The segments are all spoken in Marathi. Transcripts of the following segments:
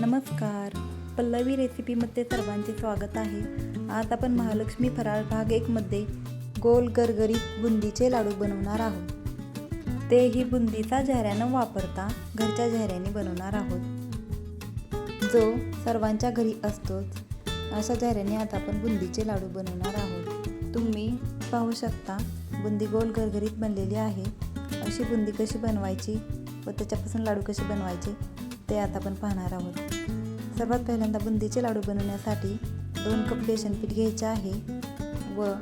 नमस्कार. पल्लवी रेसिपीमध्ये सर्वांचे स्वागत आहे. आज आपण महालक्ष्मी फराळ भाग एकमध्ये गोल गरगरीत बुंदीचे लाडू बनवणार आहोत. तेही बुंदीचा चेहरा न वापरता घरच्या चेहऱ्याने बनवणार आहोत. जो सर्वांच्या घरी असतोच अशा चेहऱ्याने आता आपण बुंदीचे लाडू बनवणार आहोत. तुम्ही पाहू शकता बुंदी गोल गरगरीत बनलेली आहे. अशी बुंदी कशी बनवायची व त्याच्यापासून लाडू कसे बनवायचे ते आता आपण पाहणार आहोत. सर्वात पहिल्यांदा बुंदीचे लाडू बनवण्यासाठी दोन कप बेसन पीठ घ्यायचे आहे व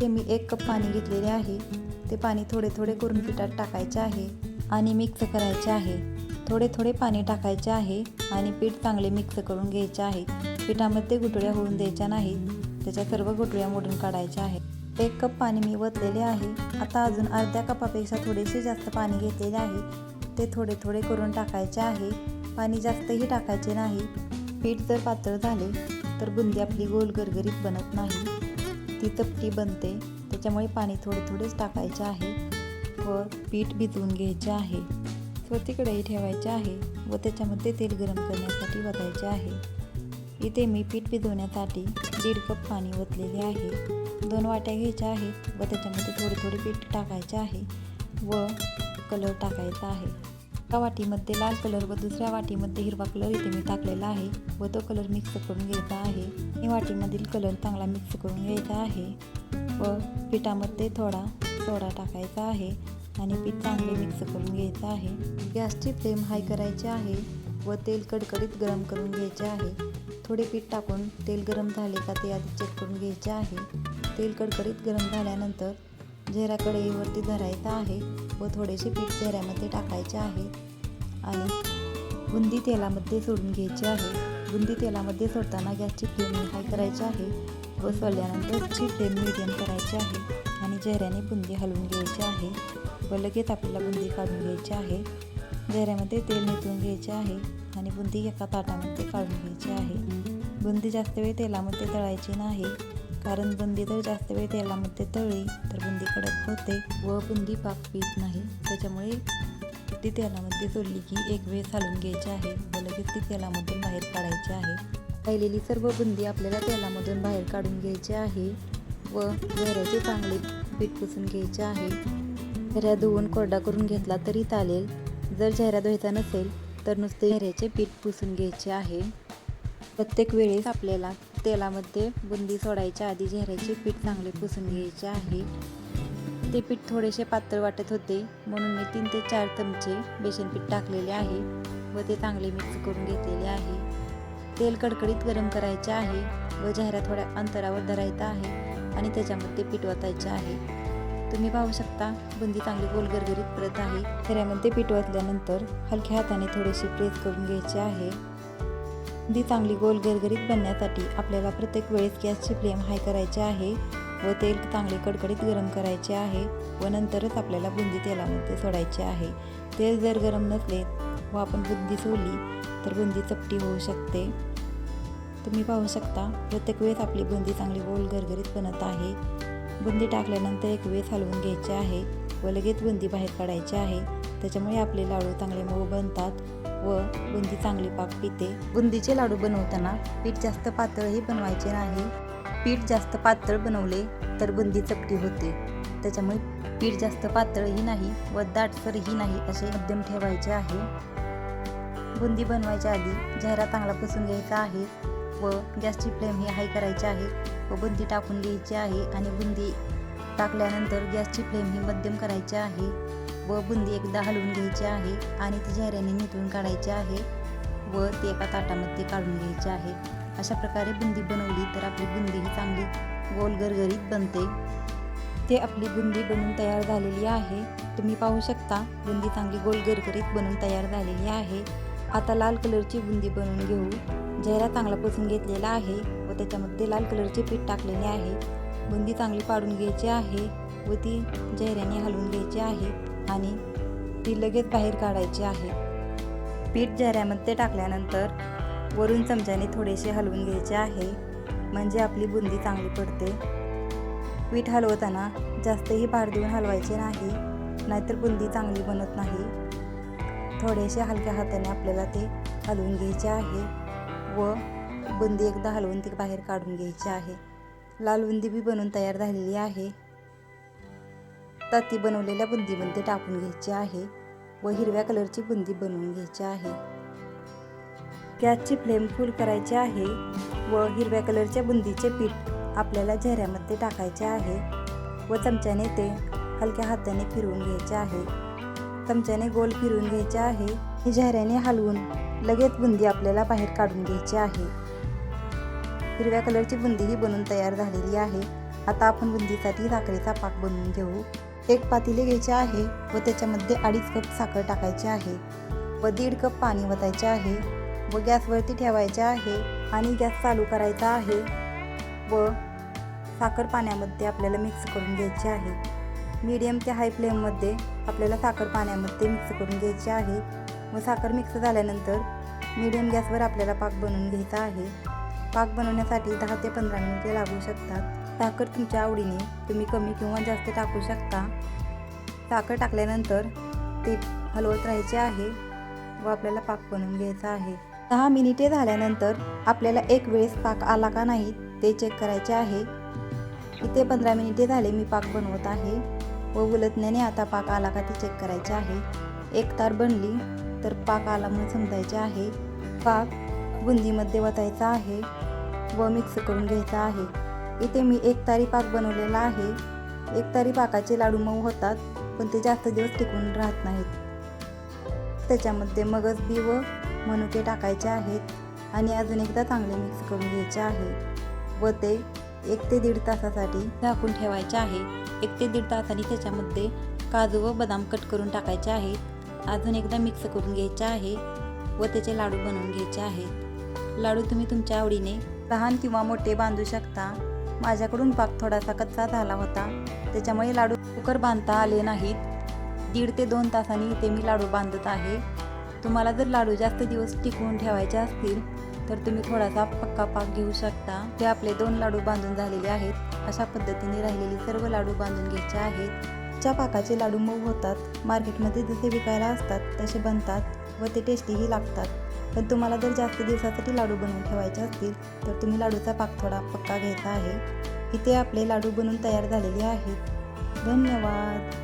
ते मी एक कप पाणी घेतलेले आहे. ते पाणी थोडे थोडे करून पिठात टाकायचे आहे आणि मिक्स करायचे आहे. थोडे थोडे पाणी टाकायचे आहे आणि पीठ चांगले मिक्स करून घ्यायचे आहे. पिठामध्ये गुठळ्या होऊन द्यायच्या नाहीत. त्याच्या सर्व गुठळ्या मोडून काढायच्या आहेत एक कप पाणी मी वतलेले आहे. आता अजून अर्ध्या कपापेक्षा थोडेसे जास्त पाणी घेतलेले आहे. ते थोडे थोडे करून टाकायचे आहे. पाणी जास्तही टाकायचे नाही. पीठ जर पातळ झाले तर बुंदी आपली गोल गरगरीत बनत नाही. ती तपटी बनते. त्याच्यामुळे पाणी थोडे थोडेच टाकायचे आहे व पीठ भिजवून घ्यायचे आहे. स्वती कढई ठेवायचे आहे व त्याच्यामध्ये तेल गरम करण्यासाठी वतायचे आहे. इथे मी पीठ भिजवण्यासाठी दीड कप पाणी ओतलेले आहे. दोन वाट्या घ्यायच्या आहेत व त्याच्यामध्ये थोडे थोडे पीठ टाकायचे आहे व कलर टाकायचा आहे. एका वाटीमध्ये लाल कलर व दुसऱ्या वाटीमध्ये हिरवा कलर इथे मी टाकलेला आहे व तो कलर मिक्स करून घ्यायचा आहे. आणि वाटीमधील कलर चांगला मिक्स करून घ्यायचा आहे व पिठामध्ये थोडा सोडा टाकायचा आहे आणि पीठ चांगले मिक्स करून घ्यायचं आहे. गॅसची फ्लेम हाय करायची आहे व तेल कडकडीत गरम करून घ्यायचे आहे. थोडे पीठ टाकून तेल गरम झाले का ते आधी चेक करून घ्यायचे आहे. तेल कडकडीत गरम झाल्यानंतर जेरा कढईवरती धरायचा आहे. व थोडेसे पीठ चेहऱ्यामध्ये टाकायचे आहे आणि बुंदी तेलामध्ये सोडून घ्यायची आहे. बुंदी तेलामध्ये सोडताना गॅसची फ्लेम हाय करायची आहे व सोडल्यानंतरची फ्लेम मिडियम करायची आहे आणि चेहऱ्याने बुंदी हलवून घ्यायची आहे व लगेच आपल्याला बुंदी काढून घ्यायची आहे. चेहऱ्यामध्ये तेल निथळून घ्यायचे आहे आणि बुंदी एका ताटामध्ये काढून घ्यायची आहे. बुंदी जास्त वेळ तेलामध्ये तळायची नाही. कारण बुंदी जर जास्त वेळ तेलामध्ये तळली तर बुंदी कडक होते व बुंदी पाक पीत नाही. त्याच्यामुळे ती तेलामध्ये सोडली की एक वेळ चालून घ्यायची आहे व लगेच ती तेलामधून बाहेर काढायची आहे. राहिलेली सर्व बुंदी आपल्याला तेलामधून बाहेर काढून घ्यायची आहे व गऱ्याचे चांगले पीठ पुसून घ्यायचे आहे. चेहऱ्या धुवून कोरडा करून घेतला तरी चालेल. जर चेहरा धुवायचा नसेल तर नुसते चेहऱ्याचे पीठ पुसून घ्यायचे आहे. प्रत्येक वेळेस आपल्याला तेलामध्ये बुंदी सोडायच्या आधी चेहऱ्याचे पीठ चांगले पुसून घ्यायचे आहे. ते पीठ थोडेसे पातळ वाटत होते म्हणून मी तीन ते चार चमचे बेसन पीठ टाकलेले आहे व ते चांगले मिक्स करून घेतलेले आहे. तेल कडकडीत गरम करायचे आहे व चेहरा थोड्या अंतरावर धरायचा आहे आणि त्याच्यामध्ये पीठ ओतायचे आहे. तुम्ही पाहू शकता बुंदी चांगली गोल गरगरीत परत आहे. चेहऱ्यामध्ये पीठ ओतल्यानंतर हलक्या हाताने थोडेसे प्रेस करून घ्यायचे आहे. बुंदी चांगली गोल गरगरीत बनण्यासाठी आपल्याला प्रत्येक वेळेस गॅसची फ्लेम हाय करायची आहे व तेल चांगले कडकडीत गरम करायचे आहे व नंतरच आपल्याला बुंदी तेलामध्ये सोडायचे आहे. तेल जर गरम नसले व आपण बुंदी सोडली तर बुंदी चपटी होऊ शकते. तुम्ही पाहू शकता प्रत्येक वेळेस आपली बुंदी चांगली गोल गरगरीत बनत आहे. बुंदी टाकल्यानंतर एक वेळ हलवून घ्यायचे आहे व लगेच बुंदी बाहेर काढायची आहे. त्याच्यामुळे आपले लाडू चांगले मऊ बनतात. व बुंदी चांगली पाक पिते. बुंदीचे लाडू बनवताना पीठ जास्त पातळही बनवायचे नाही. पीठ जास्त पातळ बनवले तर बुंदी चपटी होते. त्याच्यामुळे पीठ जास्त पातळही नाही व दाटसरही नाही असे मध्यम ठेवायचे आहे. बुंदी बनवायच्या आधी चेहरा चांगला पुसून घ्यायचा आहे व गॅसची फ्लेम ही हाय करायची आहे व बुंदी टाकून घ्यायची आहे आणि बुंदी टाकल्यानंतर गॅसची फ्लेम ही मध्यम करायची आहे. व बुंदी एकदा हलवून घ्यायची आहे आणि ती चेहऱ्याने निथळून काढायची आहे व ती एका ताटामध्ये काढून घ्यायची आहे. अशा प्रकारे बुंदी बनवली तर आपली बुंदी ही चांगली गोल गरगरीत बनते. ते आपली बुंदी बनून तयार झालेली आहे. तुम्ही पाहू शकता बुंदी चांगली गोल गरगरीत बनून तयार झालेली आहे. आता लाल कलरची बुंदी बनवून घेऊ. चेहरा चांगला पुसून घेतलेला आहे व त्याच्यामध्ये लाल कलरचे पीठ टाकलेले आहे. बुंदी चांगली पाडून घ्यायची आहे व ती चेहऱ्याने हलवून घ्यायची आहे. आणि ती लगेच बाहेर काढायची आहे. पीठ जऱ्यामध्ये टाकल्यानंतर वरून चमच्याने थोडेसे हलवून घ्यायचे आहे. म्हणजे आपली बुंदी चांगली पडते. पीठ हलवताना जास्तही भार देऊन हलवायचे नाही नाहीतर बुंदी चांगली बनत नाही. थोडेसे हलक्या हाताने आपल्याला ते हलवून घ्यायचे आहे व बुंदी एकदा हलवून ती बाहेर काढून घ्यायची आहे. लाल बुंदी बी बनवून तयार झालेली आहे. आता ती बनवलेल्या बुंदीमध्ये टाकून घ्यायची आहे व हिरव्या कलरची बुंदी बनवून घ्यायची आहे. गॅसची फ्लेम फुल करायची आहे व हिरव्या कलरच्या बुंदीचे पीठ आपल्याला झऱ्यामध्ये टाकायचे आहे व चमच्याने ते हलक्या हाताने फिरवून घ्यायचे आहे. चमच्याने गोल फिरवून घ्यायचे आहे. ही झऱ्याने हलवून लगेच बुंदी आपल्याला बाहेर काढून घ्यायची आहे. हिरव्या कलरची बुंदी ही बनवून तयार झालेली आहे. आता आपण बुंदीसाठी साखरेचा पाक बनवून घेऊ. एक पातेले घ्यायचे आहे व त्याच्यामध्ये अडीच कप साखर टाकायची आहे व दीड कप पाणी वतायचे आहे व गॅसवरती ठेवायचे आहे आणि गॅस चालू करायचा आहे व साखर पाण्यामध्ये आपल्याला मिक्स करून घ्यायची आहे. मीडियम ते हाय फ्लेममध्ये आपल्याला साखर पाण्यामध्ये मिक्स करून घ्यायची आहे व साखर मिक्स झाल्यानंतर मीडियम गॅसवर आपल्याला पाक बनवून घ्यायचा आहे. पाक बनवण्यासाठी दहा ते पंधरा मिनिटे लागू शकतात. साखर तुमच्या आवडीने तुम्ही कमी किंवा जास्त टाकू शकता. साखर टाकल्यानंतर ते हलवत राहायचे आहे व आपल्याला पाक बनवून घ्यायचा आहे. दहा मिनिटे झाल्यानंतर आपल्याला एक वेळेस पाक आला का नाही ते चेक करायचे आहे. इथे पंधरा मिनिटे झाले मी पाक बनवत आहे व उलटण्याने आता पाक आला का ते चेक करायचे आहे. एक तार बनली तर पाक आला म्हणून समजायचे आहे. पाक बुंदीमध्ये वतायचा आहे व मिक्स करून घ्यायचा आहे. इथे मी एक तारी पाक बनवलेला आहे. एक तारी पाकाचे लाडू मऊ होतात पण ते जास्त दिवस टिकून राहत नाहीत. त्याच्यामध्ये मगज बी व मनुके टाकायचे आहेत आणि अजून एकदा चांगले मिक्स करून घ्यायचे आहे. व ते एक ते दीड तासासाठी झाकून ठेवायचे आहे. एक ते दीड तासाने त्याच्यामध्ये काजू व बदाम कट करून टाकायचे आहेत. अजून एकदा मिक्स करून घ्यायचे आहे व त्याचे लाडू बनवून घ्यायचे आहेत. लाडू तुम्ही तुमच्या आवडीने लहान किंवा मोठे बांधू शकता. माझ्याकडून पाक थोडासा कच्चा झाला होता. त्याच्यामुळे लाडू कुकर बांधता आले नाहीत. दीड ते दोन तासांनी इथे मी लाडू बांधत आहे. तुम्हाला जर लाडू जास्त दिवस टिकवून ठेवायचे असतील तर तुम्ही थोडासा पक्का पाक घेऊ शकता. ते आपले दोन लाडू बांधून झालेले आहेत अशा पद्धतीने राहिलेले सर्व लाडू बांधून घ्यायचे आहेत. च्या पाकाचे लाडू मऊ होतात मार्केटमध्ये जसे विकायला असतात तसे बनतात व ते टेस्टीही लागतात. पण तुम्हाला जर जास्त दिवसासाठी लाडू बनवून ठेवायचे असतील तर तुम्ही लाडूचा पाक थोडा पक्का घ्यायचा आहे. इथे आपले लाडू बनवून तयार झालेले आहेत. धन्यवाद!